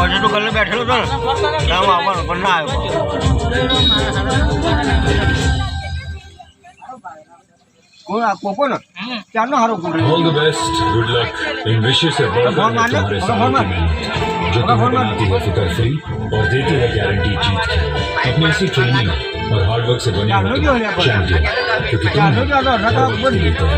આજે તો કલર બેઠેલો હતો ને. કામ આવવાનો પણ ના આવ્યો. કોણ આ કોકો ને? ક્યારનો હારો કોણ all the best good luck इन विशेष से बढ़कर भगवान है माने, तुम्हारे भगवान सामने की माने। मेहनत जो भगवान तुम्हें माने। बनाती है फिकर फ्री और देती है गारंटी जीत की अपनी इसी ट्रेनिंग और हार्डवर्क से बने चालू हो क्यों हो रहा है? चैंपियन क्योंकि तुम ચાલો ચાલો રકા બોલી जीतते हो